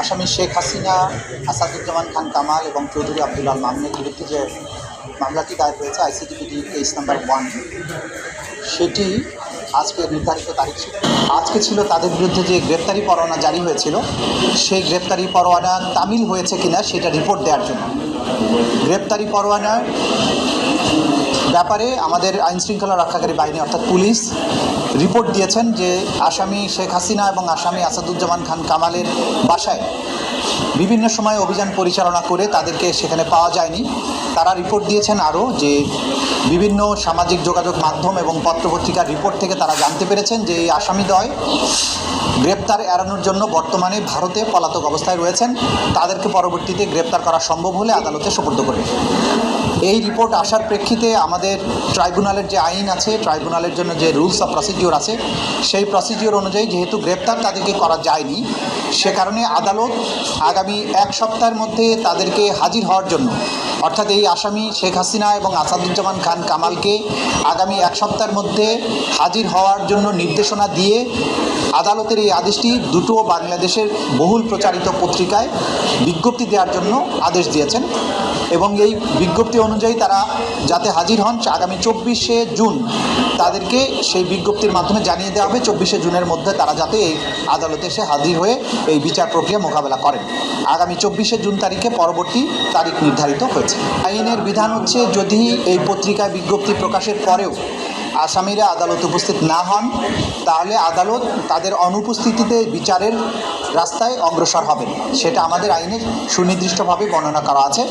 আসামি শেখ হাসিনা, আসাদুজ্জামান খান কামাল এবং চৌধুরী আব্দুল্লাহ মামুনের বিরুদ্ধে যে মামলাটি দায়ের হয়েছে আইসিটিপিডি কেস নাম্বার ওয়ান সেটি আজকে নির্ধারিত তারিখ ছিল। আজকে ছিল তাদের বিরুদ্ধে যে গ্রেপ্তারি পরোয়ানা জারি হয়েছিল, সেই গ্রেপ্তারি পরোয়ানা তামিল হয়েছে কিনা সেটা রিপোর্ট দেওয়ার জন্য। গ্রেপ্তারি পরোয়ানার ব্যাপারে আমাদের আইন শৃঙ্খলা রক্ষাকারী বাহিনী, অর্থাৎ পুলিশ, রিপোর্ট দিয়েছেন যে আসামি শেখ হাসিনা এবং আসামি আসাদুজ্জামান খান কামালের বাসায় বিভিন্ন সময় অভিযান পরিচালনা করে তাদেরকে সেখানে পাওয়া যায়নি। তারা রিপোর্ট দিয়েছেন আরও যে বিভিন্ন সামাজিক যোগাযোগ মাধ্যম এবং পত্রপত্রিকার রিপোর্ট থেকে তারা জানতে পেরেছেন যে এই আসামিদ্বয় গ্রেপ্তার এড়ানোর জন্য বর্তমানে ভারতে পলাতক অবস্থায় রয়েছেন। তাদেরকে পরবর্তীতে গ্রেপ্তার করা সম্ভব হলে আদালতে সোপর্দ করবে। এই রিপোর্ট আসার প্রেক্ষিতে আমাদের ট্রাইব্যুনালের যে আইন আছে ট্রাইব্যুনালের জন্য যে রুলস অফ প্রসিডিওর আছে, সেই প্রসিডিওর অনুযায়ী যেহেতু গ্রেপ্তার তাদেরকে করা যায়নি, সে কারণে আদালত আগামী এক সপ্তাহের মধ্যে তাদেরকে হাজির হওয়ার জন্য, অর্থাৎ এই আসামি শেখ হাসিনা এবং আসাদুজ্জামান খান কামালকে আগামী এক সপ্তাহের মধ্যে হাজির হওয়ার জন্য নির্দেশনা দিয়ে আদালতের এই আদেশটি দুটো বাংলাদেশের বহুল প্রচারিত পত্রিকায় বিজ্ঞপ্তি দেওয়ার জন্য আদেশ দিয়েছেন এবং এই বিজ্ঞপ্তি অনুযায়ী তারা যাতে হাজির হন আগামী চব্বিশে জুন তাদেরকে সেই বিজ্ঞপ্তির মাধ্যমে জানিয়ে দেওয়া হবে। চব্বিশে জুনের মধ্যে তারা যাতে এই আদালতে এসে হাজির হয়ে এই বিচার প্রক্রিয়া মোকাবেলা করেন। আগামী চব্বিশে জুন তারিখে পরবর্তী তারিখ নির্ধারিত হয়েছে। আইনের বিধান হচ্ছে, যদি এই পত্রিকায় বিজ্ঞপ্তি প্রকাশের পরেও আসামিরা আদালতে উপস্থিত না হন তাহলে আদালত তাদের অনুপস্থিতিতে বিচারের রাস্তায় অগ্রসর হবে। সেটা আমাদের আইনে সুনির্দিষ্টভাবে বর্ণনা করা আছে।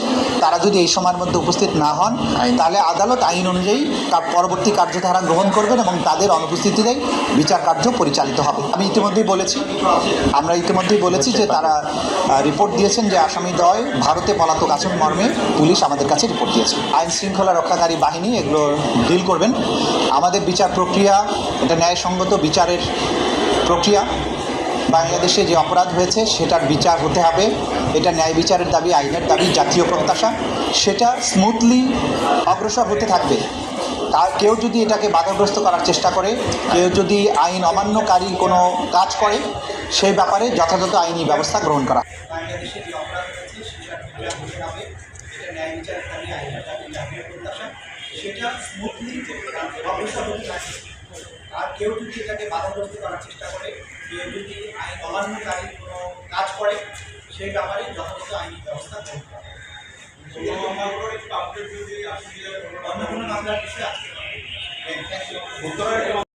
তারা যদি এই সময়ের মধ্যে উপস্থিত না হন তাহলে আদালত আইন অনুযায়ী তার পরবর্তী কার্যধারা গ্রহণ করবেন এবং তাদের অনুপস্থিতিতেই বিচার কার্য পরিচালিত হবে। আমি ইতিমধ্যেই বলেছি আমরা ইতিমধ্যেই বলেছি যে তারা রিপোর্ট দিয়েছেন যে আসামি দয় ভারতে পলাতক আছেন মর্মে পুলিশ আমাদের কাছে রিপোর্ট দিয়েছে। আইন শৃঙ্খলা রক্ষাকারী বাহিনী এগুলো ডিল করবেন। আমাদের বিচার প্রক্রিয়া, এটা ন্যায়সঙ্গত বিচারের প্রক্রিয়া। বাংলাদেশে যে অপরাধ হয়েছে, সেটার বিচার হতে হবে। এটা ন্যায় বিচারের দাবি, আইনের দাবি, জাতীয় প্রত্যাশা। সেটা স্মুথলি অগ্রসর হতে থাকবে। তা- কেউ যদি এটাকে বাধাগ্রস্ত করার চেষ্টা করে, কেউ যদি আইন অমান্যকারী কোনো কাজ করে, সেই ব্যাপারে যথাযথ আইনি ব্যবস্থা গ্রহণ করা। ন্যায় বিচারের দাবি, আইনের দাবি, জাতীয় প্রত্যাশা। সেটা স্মুথলি অগ্রসর হতে আর কেউ যদি এটাকে বাধাগ্রস্ত পারার চেষ্টা করে কেউ যদি আইন অমান্যকারী কোনো কাজ করে সেই ব্যাপারে যথাযথ আইনি ব্যবস্থা গ্রহণ করা। অন্য কোনো মামলার বিষয়ে আসতে পারে